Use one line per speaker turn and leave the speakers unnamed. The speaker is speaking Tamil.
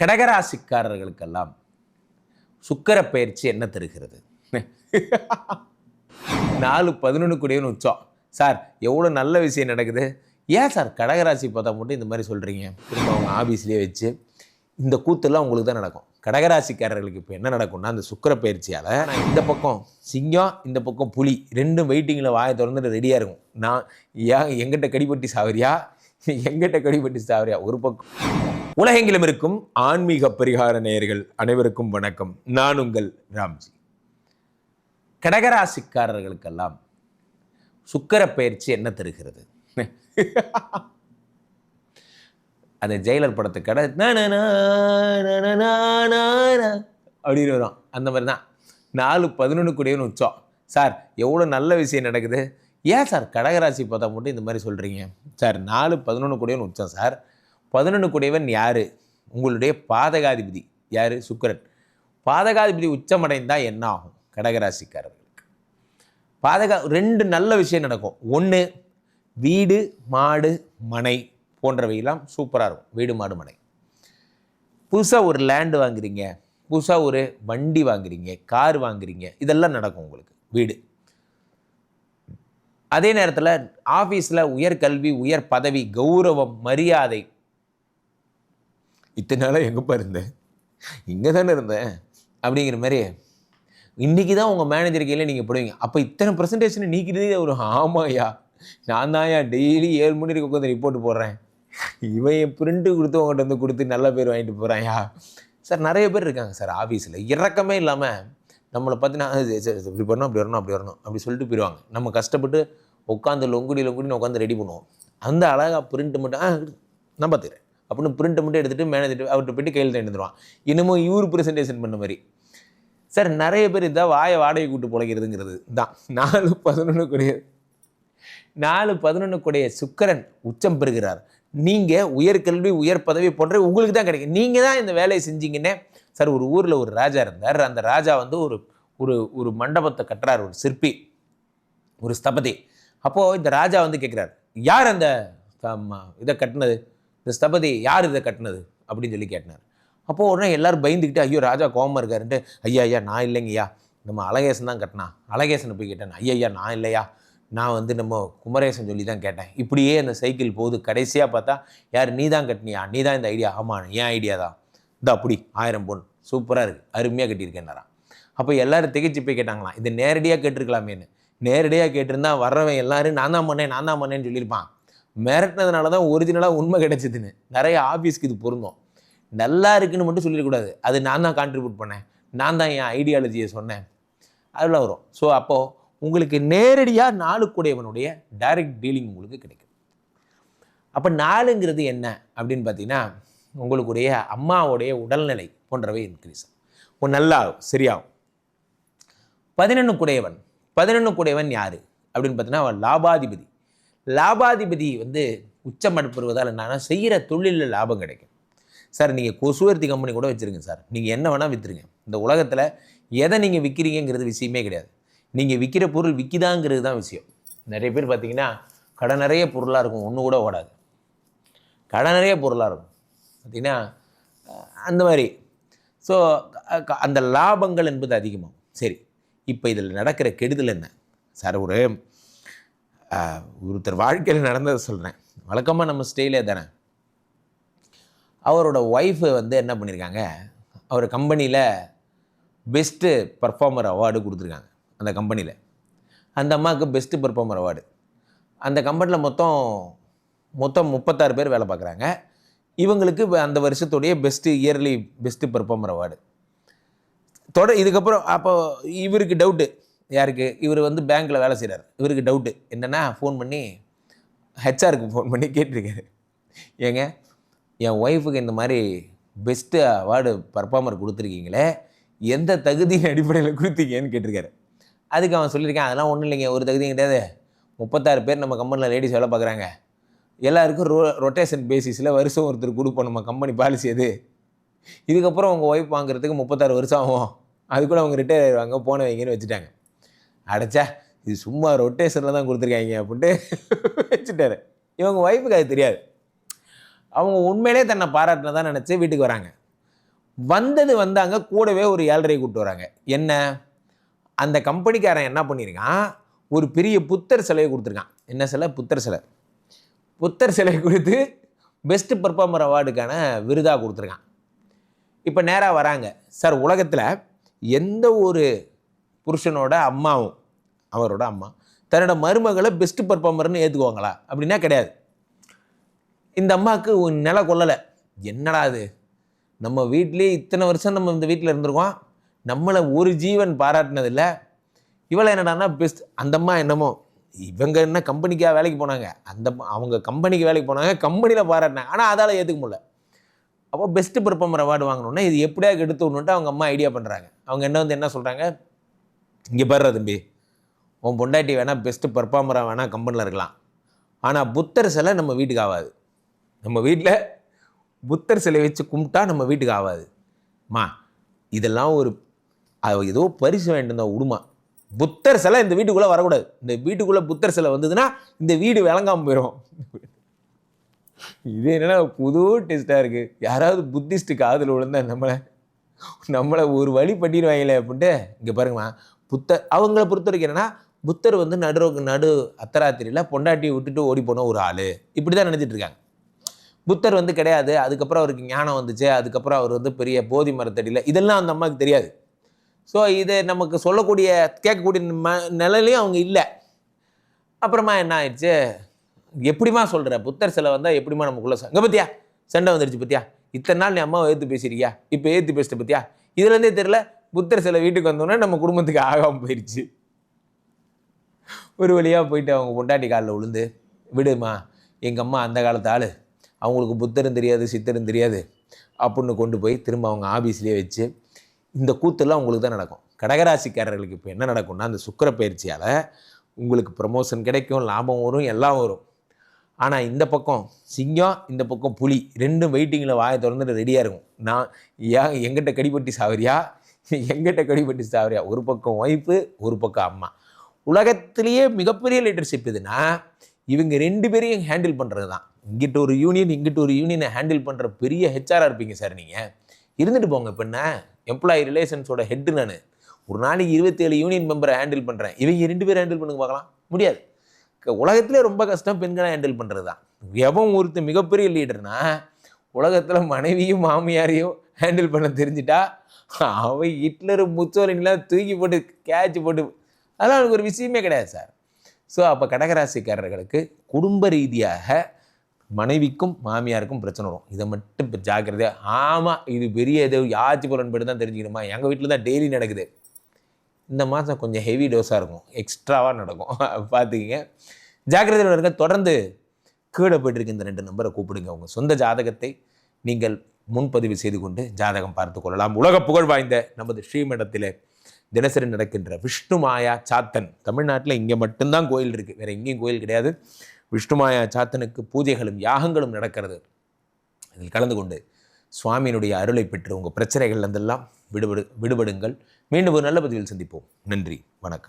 கடகராசிக்காரர்களுக்கெல்லாம் சுக்கர பயிற்சி என்ன தருகிறது? நாலு பதினொன்று கூடியவன் உச்சம். சார் எவ்வளோ நல்ல விஷயம் நடக்குது? ஏன் சார் கடகராசி பார்த்தா மட்டும் இந்த மாதிரி சொல்கிறீங்க திரும்ப அவங்க ஆஃபீஸ்லேயே வச்சு இந்த கூத்தெல்லாம் உங்களுக்கு தான் நடக்கும். கடகராசிக்காரர்களுக்கு இப்போ என்ன நடக்கும்னா அந்த சுக்கர பயிற்சியால் நான் இந்த பக்கம் சிங்கம் இந்த பக்கம் புலி ரெண்டும் வெயிட்டிங்கில் வாயை திறந்துட்டு ரெடியாக இருக்கும். நான் ஏன் எங்கிட்ட கடிப்பட்டி சாவரியா? எங்கிட்ட கடிப்பட்டி சாவரியா? ஒரு பக்கம் உலகெங்கிலும் இருக்கும் ஆன்மீக பரிகார நேயர்கள் அனைவருக்கும் வணக்கம். நான் உங்கள் ராம்ஜி. கடகராசிக்காரர்களுக்கெல்லாம் சுக்கர பயிற்சி என்ன தருகிறது? அந்த ஜெயிலர் படத்து கடை அப்படின்னு வரும். அந்த மாதிரி தான். நாலு பதினொன்று கூடியவன் உச்சம். சார் எவ்வளோ நல்ல விஷயம் நடக்குது? ஏன் சார் கடகராசி பார்த்தா மட்டும் இந்த மாதிரி சொல்கிறீங்க சார் நாலு பதினொன்று கூடியவன் உச்சம் சார். பதினொன்று கூடியவன் யார்? உங்களுடைய பாதகாதிபதி யார்? சுக்கரன். பாதகாதிபதி உச்சமடைந்தால் என்ன ஆகும்? கடகராசிக்காரர்களுக்கு. பாதகா ரெண்டு நல்ல விஷயம் நடக்கும். ஒன்று வீடு மாடு மனை போன்றவையெல்லாம் சூப்பராக இருக்கும். வீடு மாடு மனை. புதுசாக ஒரு லேண்டு வாங்குறீங்க. புதுசாக ஒரு வண்டி வாங்குறீங்க. கார் வாங்குறீங்க. இதெல்லாம் நடக்கும் உங்களுக்கு. வீடு. அதே நேரத்தில் ஆஃபீஸில் உயர்கல்வி உயர் பதவி கௌரவம் மரியாதை இத்தனை நாளாக எங்கேப்பா இருந்தேன் இங்கே தானே இருந்தேன். அப்படிங்கிற மாதிரி இன்றைக்கி தான் உங்கள் மேனேஜர் கையில் நீங்கள் போடுவீங்க. அப்போ இத்தனை ப்ரெசன்டேஷன் நீக்கிறதே ஒரு ஆமாயா நான் தான்யா டெய்லி ஏழு மணி வரைக்கும் உட்காந்து ரிப்போர்ட் போடுறேன். இவன் என் பிரிண்ட்டு கொடுத்து உங்கள்கிட்ட வந்து கொடுத்து நல்ல பேர் வாங்கிட்டு போகிறான்யா சார் நிறைய பேர் இருக்காங்க சார் ஆஃபீஸில் இறக்கமே இல்லாமல் நம்மளை பார்த்தீங்கன்னா அது இப்படி பண்ணணும் அப்படி வரணும் அப்படி வரணும் அப்படி சொல்லிட்டு போயிடுவாங்க நம்ம கஷ்டப்பட்டு உட்காந்து லொங்குடி லொங்குடின்னு உட்காந்து ரெடி பண்ணுவோம். அந்த அழகாக பிரிண்ட்டு மட்டும் ஆ நான் பார்த்துக்கிறேன். அப்படின்னு பிரிண்ட்டை மட்டும் எடுத்துகிட்டு மேனேஜர் அவர்கிட்ட போயிட்டு கையில் தந்துடுவான் இன்னமும் இவர் ப்ரெசன்டேஷன் பண்ண மாதிரி. சார் நிறைய பேர் இதான் வாயை வாடகை கூட்டு பிழைக்கிறதுங்கிறது தான். நாலு பதினொன்று கூடிய நாலு பதினொன்று கூடிய சுக்கரன் உச்சம் பெறுகிறார். நீங்கள் உயர்கல்வி உயர் பதவி போன்ற உங்களுக்கு தான் கிடைக்கும். நீங்கள் தான் இந்த வேலையை செஞ்சீங்கன்னே சார் ஒரு ஊரில் ஒரு ராஜா இருந்தார். அந்த ராஜா வந்து ஒரு ஒரு ஒரு மண்டபத்தை கட்டுறார் ஒரு சிற்பி ஒரு ஸ்தபதி. அப்போது இந்த ராஜா வந்து கேட்குறாரு யார் அந்த இதை கட்டினது? இந்த ஸ்தபதி யார் இதை கட்டினது? அப்படின்னு சொல்லி கேட்டினார் அப்போது உடனே எல்லாரும் பயந்துக்கிட்டு ஐயோ ராஜா கோபமாக இருக்காருன்ட்டு ஐயா ஐயா நான் இல்லைங்கய்யா. நம்ம அழகேசன் தான் கட்டினா அழகேசனை போய் கேட்டேன். ஐயா ஐயா நான் இல்லையா? நான் வந்து நம்ம குமரேசன் சொல்லி தான் கேட்டேன். இப்படியே அந்த சைக்கிள் போகுது. கடைசியாக பார்த்தா யார் நீ தான் கட்டினியா? நீ தான் இந்த ஐடியா? ஆமாம் என் ஐடியா தான். இந்த அப்படி ஆயிரம் பொன். சூப்பராக இருக்குது அருமையாக கட்டியிருக்கேன்னாராம் அப்போ எல்லோரும் திகைச்சு போய் கேட்டாங்களாம். இது நேரடியாக கேட்டிருக்கலாமேன்னு. நேரடியாக கேட்டிருந்தா வர்றவன் எல்லோரும் நான் தான் பண்ணேன் நான் தான் பண்ணேன்னு சொல்லியிருப்பான். மிரட்டினதுனால தான் ஒரிஜினலாக உண்மை கிடைச்சதுன்னு. நிறைய ஆஃபீஸ்க்கு இது பொருந்தும். நல்லா இருக்குன்னு மட்டும் சொல்லிடக்கூடாது. அது நான் தான் கான்ட்ரிபியூட் பண்ணேன். நான் தான் என் ஐடியாலஜியை சொன்னேன். அதில் வரும். ஸோ அப்போது உங்களுக்கு நேரடியாக நாளுக்குடையவனுடைய டைரக்ட் டீலிங் உங்களுக்கு கிடைக்கும். அப்போ நாளுங்கிறது என்ன அப்படின்னு பார்த்தீங்கன்னா உங்களுடைய அம்மாவுடைய உடல்நிலை போன்றவை இன்க்ரீஸ் ஆகும் நல்லா ஆகும், சரியாகும். பதினொன்று குடையவன். பதினொன்று குடையவன் யார்? அப்படின்னு பார்த்தீங்கன்னா அவன் லாபாதிபதி. லாபாதிபதி வந்து உச்சம் பெறுவதால் என்னன்னா செய்கிற தொழிலில் லாபம் கிடைக்கும். சார் நீங்கள் கொசுவர்த்தி கம்பெனி கூட வச்சுருங்க சார். நீங்கள் என்ன வேணால் விற்றுருங்க இந்த உலகத்தில் எதை நீங்கள் விற்கிறீங்கிறது விஷயமே கிடையாது. நீங்கள் விற்கிற பொருள் விற்கிதாங்கிறது தான் விஷயம். நிறைய பேர் பார்த்தீங்கன்னா கடை நிறைய பொருளாக இருக்கும் ஒன்று கூட ஓடாது. கடை நிறைய பொருளாக இருக்கும். பார்த்தீங்கன்னா அந்த மாதிரி. ஸோ அந்த லாபங்கள் என்பது அதிகமாகும். சரி இப்போ இதில் நடக்கிற கெடுதல் என்ன? சார் ஒரு ஒருத்தர் வாழ்க்கையில் நடந்ததை சொல்கிறேன் வழக்கமாக நம்ம ஸ்டேலே தானே? அவரோட ஒய்ஃபு வந்து என்ன பண்ணியிருக்காங்க அவர் கம்பெனியில் பெஸ்ட்டு பர்ஃபார்மர் அவார்டு கொடுத்துருக்காங்க அந்த கம்பெனியில் அந்த அம்மாவுக்கு பெஸ்ட்டு பர்ஃபார்மர் அவார்டு அந்த கம்பெனியில் மொத்தம் மொத்தம் முப்பத்தாறு பேர் வேலை பார்க்குறாங்க. இவங்களுக்கு அந்த வருஷத்துடைய best yearly best performer award தொட இதுக்கப்புறம் அப்போ இவருக்கு டவுட்டு யாருக்கு? இவர் வந்து பேங்க்கில் வேலை செய்கிறார் இவருக்கு டவுட்டு என்னென்னா ஃபோன் பண்ணி ஹெச்ஆருக்கு ஃபோன் பண்ணி கேட்டிருக்காரு. ஏங்க என் ஒய்ஃபுக்கு இந்த மாதிரி பெஸ்ட்டு அவார்டு பர்ஃபார்மர் கொடுத்துருக்கீங்களே எந்த தகுதியின் அடிப்படையில் கொடுத்தீங்கன்னு கேட்டிருக்காரு. அதுக்கு அவன் சொல்லியிருக்கேன் அதெல்லாம் ஒன்றும் இல்லைங்க ஒரு தகுதியும் கிடையாது. முப்பத்தாறு பேர் நம்ம கம்பெனியில் லேடிஸ் வேலை பார்க்குறாங்க. எல்லாருக்கும் ரோ ரொட்டேஷன் பேசிஸில் வருஷம் ஒருத்தர் கொடுப்போம் நம்ம கம்பெனி பாலிசி அது. இதுக்கப்புறம் உங்கள் ஒய்ஃப் வாங்குறதுக்கு முப்பத்தாறு வருஷம் ஆகும். அதுக்குள்ளே அவங்க ரிட்டையர் ஆயிடுவாங்க போன வைங்கன்னு வச்சுட்டாங்க. அடைச்சா இது சும்மா ரொட்டேஷனில் தான் கொடுத்துருக்காங்க அப்படின்ட்டு வச்சுட்டாரு. இவங்க ஒய்ஃபுக்கு அது தெரியாது. அவங்க உண்மையிலே தன்னை பாராட்டினதான் நினச்சி வீட்டுக்கு வராங்க. வந்தது வந்தாங்க கூடவே ஒரு ஏழரை கூப்பிட்டு வராங்க. என்ன? அந்த கம்பெனிக்காரன் என்ன பண்ணியிருக்கான்? ஒரு பெரிய புத்தர் சிலையை கொடுத்துருக்கான். என்ன சிலை? புத்தர் சிலை. புத்தர் சிலை கொடுத்து பெஸ்ட் பெர்ஃபார்மர் அவார்டுக்கான விருதாக கொடுத்துருக்கான். இப்போ நேராக வராங்க. சார் உலகத்தில் எந்த ஒரு புருஷனோட அம்மாவும் அவரோட அம்மா தன்னோட மருமகளை பெஸ்ட் பர்ஃபார்மர்னு ஏற்றுக்குவாங்களா அப்படின்னா கிடையாது. இந்த அம்மாவுக்கு உன் நில கொள்ளலை என்னடா அது நம்ம வீட்லேயே இத்தனை வருஷம் நம்ம இந்த வீட்டில் இருந்திருக்கோம். நம்மளை ஒரு ஜீவன் பாராட்டினதில்ல. இவளை என்னடான்னா பெஸ்ட் அந்த அம்மா என்னமோ இவங்க என்ன கம்பெனிக்காக வேலைக்கு போனாங்க? அந்த அவங்க கம்பெனிக்கு வேலைக்கு போனாங்க கம்பெனியில் பாராட்டினாங்க. ஆனால் அதால் ஏற்றுக்க முடியல. அப்போ பெஸ்ட்டு பெர்ஃபார்மர் அவார்டு வாங்கணுன்னா இது எப்படியா எடுத்து விடணுன்ட்டு அவங்க அம்மா ஐடியா பண்ணுறாங்க அவங்க என்ன வந்து என்ன சொல்கிறாங்க இங்கே பாரு தம்பி. உன் பொண்டாட்டி வேணால் பெஸ்ட்டு பர்ஃபார்மராக வேணால் கம்பெனியில் இருக்கலாம். ஆனால் புத்தர் சிலை நம்ம வீட்டுக்கு ஆகாது. நம்ம வீட்டில் புத்தர் சிலை வச்சு கும்பிட்டா நம்ம வீட்டுக்கு ஆகாது. மா இதெல்லாம் ஒரு ஏதோ பரிசு வேண்டியிருந்தா உடுமா. புத்தர் சிலை இந்த வீட்டுக்குள்ளே வரக்கூடாது. இந்த வீட்டுக்குள்ளே புத்தர் சிலை வந்ததுன்னா இந்த வீடு விளங்காமல் போயிடும் இது என்னன்னா புது டெஸ்ட்டாக இருக்குது யாராவது புத்திஸ்ட்டு காதில் விழுந்தா நம்மளை நம்மளை ஒரு வழி பண்ணிடுவாங்களே அப்படின்ட்டு இங்கே பாருங்கம்மா. புத்தர் அவங்கள பொறுத்த வரைக்கும் என்னன்னா புத்தர் வந்து நடு நடு அத்தராத்திரியில் பொண்டாட்டியை விட்டுட்டு ஓடி போன ஒரு ஆள். இப்படி தான் நினச்சிட்டு இருக்காங்க. புத்தர் வந்து கிடையாது. அதுக்கப்புறம் அவருக்கு ஞானம் வந்துச்சு. அதுக்கப்புறம் அவர் வந்து பெரிய போதி மரத்தடியில். இதெல்லாம் அந்த அம்மாவுக்கு தெரியாது. ஸோ இது நமக்கு சொல்லக்கூடிய கேட்கக்கூடிய ம நிலையிலையும் அவங்க இல்லை. அப்புறமா என்ன ஆயிடுச்சு? எப்படிமா சொல்கிற புத்தர் சிலை வந்தால் எப்படிமா நமக்குள்ள இங்கே பத்தியா? சண்டை வந்துருச்சு பத்தியா? இத்தனை நாள் நீ அம்மாவை ஏற்று பேசியிருக்கியா? இப்போ ஏற்று பேசிட்ட பத்தியா? இதுலேருந்தே தெரியல புத்தர் சில வீட்டுக்கு வந்தோடனே நம்ம குடும்பத்துக்கு ஆகாமல் போயிடுச்சு ஒரு வழியாக போயிட்டு அவங்க பொண்டாட்டி காலில் விழுந்து விடுமா எங்கள் அம்மா அந்த காலத்து ஆள். அவங்களுக்கு புத்தரும் தெரியாது சித்தரும் தெரியாது. அப்படின்னு கொண்டு போய் திரும்ப அவங்க ஆபீஸ்லேயே வச்சு இந்த கூத்தெல்லாம் உங்களுக்கு தான் நடக்கும். கடகராசிக்காரர்களுக்கு இப்போ என்ன நடக்கும்னா அந்த சுக்கிர பயிற்சியால் உங்களுக்கு ப்ரமோஷன் கிடைக்கும் லாபம் வரும் எல்லாம் வரும். ஆனால் இந்த பக்கம் சிங்கம் இந்த பக்கம் புலி ரெண்டும் வெயிட்டிங்கில் வாயை திறந்துட்டு ரெடியாக இருக்கும். நான் ஏன் எங்கிட்ட கடிப்பட்டி சாவரியா? எங்கிட்ட கடிபட்டு சாவரியா? ஒரு பக்கம் ஒய்ஃபு ஒரு பக்கம் அம்மா. உலகத்திலேயே மிகப்பெரிய லீடர்ஷிப் எதுனா இவங்க ரெண்டு பேரையும் ஹேண்டில் பண்ணுறது தான் இங்கிட்ட ஒரு யூனியன் இங்கிட்ட ஒரு யூனியனை ஹேண்டில் பண்ணுற பெரிய ஹெச்ஆராக இருப்பீங்க சார் நீங்கள் இருந்துட்டு போங்க இப்போ என்ன? எம்ப்ளாயி ரிலேஷன்ஸோட ஹெட்டு நான். ஒரு நாளைக்கு இருபத்தேழு யூனியன் மெம்பரை ஹேண்டில் பண்ணுறேன் இவங்க ரெண்டு பேரும் ஹேண்டில் பண்ணுங்க பார்க்கலாம். முடியாது. உலகத்திலே ரொம்ப கஷ்டம் பெண்களை ஹேண்டில் பண்ணுறது தான் எவன் ஒருத்தர் மிகப்பெரிய லீடர்னா உலகத்தில் மனைவியும் மாமியாரையும் ஹேண்டில் பண்ண தெரிஞ்சிட்டா அவன் ஹிட்லர் முச்சோலின்லாம் தூக்கி போட்டு கேட்ச் போட்டு. அதெல்லாம் எனக்கு ஒரு விஷயமே கிடையாது சார். ஸோ அப்போ கடகராசிக்காரர்களுக்கு குடும்ப ரீதியாக மனைவிக்கும் மாமியாருக்கும் பிரச்சனை வரும். இதை மட்டும் இப்போ ஜாக்கிரதையாக ஆமாம் இது பெரிய ஏதோ ஆட்சி பலன்படி தான் தெரிஞ்சுக்கணுமா? எங்கள் வீட்டில் தான் டெய்லி நடக்குது. இந்த மாதம் கொஞ்சம் ஹெவி டோஸாக இருக்கும். எக்ஸ்ட்ராவாக நடக்கும். பார்த்துக்கிங்க ஜாக்கிரதையில் இருக்க தொடர்ந்து கீழே போயிட்டுருக்கு இந்த ரெண்டு நம்பரை கூப்பிடுங்க. உங்கள் சொந்த ஜாதகத்தை நீங்கள் முன்பதிவு செய்து கொண்டு ஜாதகம் பார்த்து கொள்ளலாம். உலக புகழ் வாய்ந்த நமது ஸ்ரீமடத்திலே தினசரி நடக்கின்ற விஷ்ணு மாயா சாத்தன். தமிழ்நாட்டில் இங்கே மட்டும்தான் கோயில் இருக்குது வேறு எங்கேயும் கோயில் கிடையாது. விஷ்ணு மாயா சாத்தனுக்கு பூஜைகளும் யாகங்களும் நடக்கிறது. இதில் கலந்து கொண்டு சுவாமியினுடைய அருளை பெற்று உங்கள் பிரச்சனைகள் இருந்தெல்லாம் விடுபடு விடுபடுங்கள். மீண்டும் ஒரு நல்ல பதிவில் சந்திப்போம். நன்றி. வணக்கம்.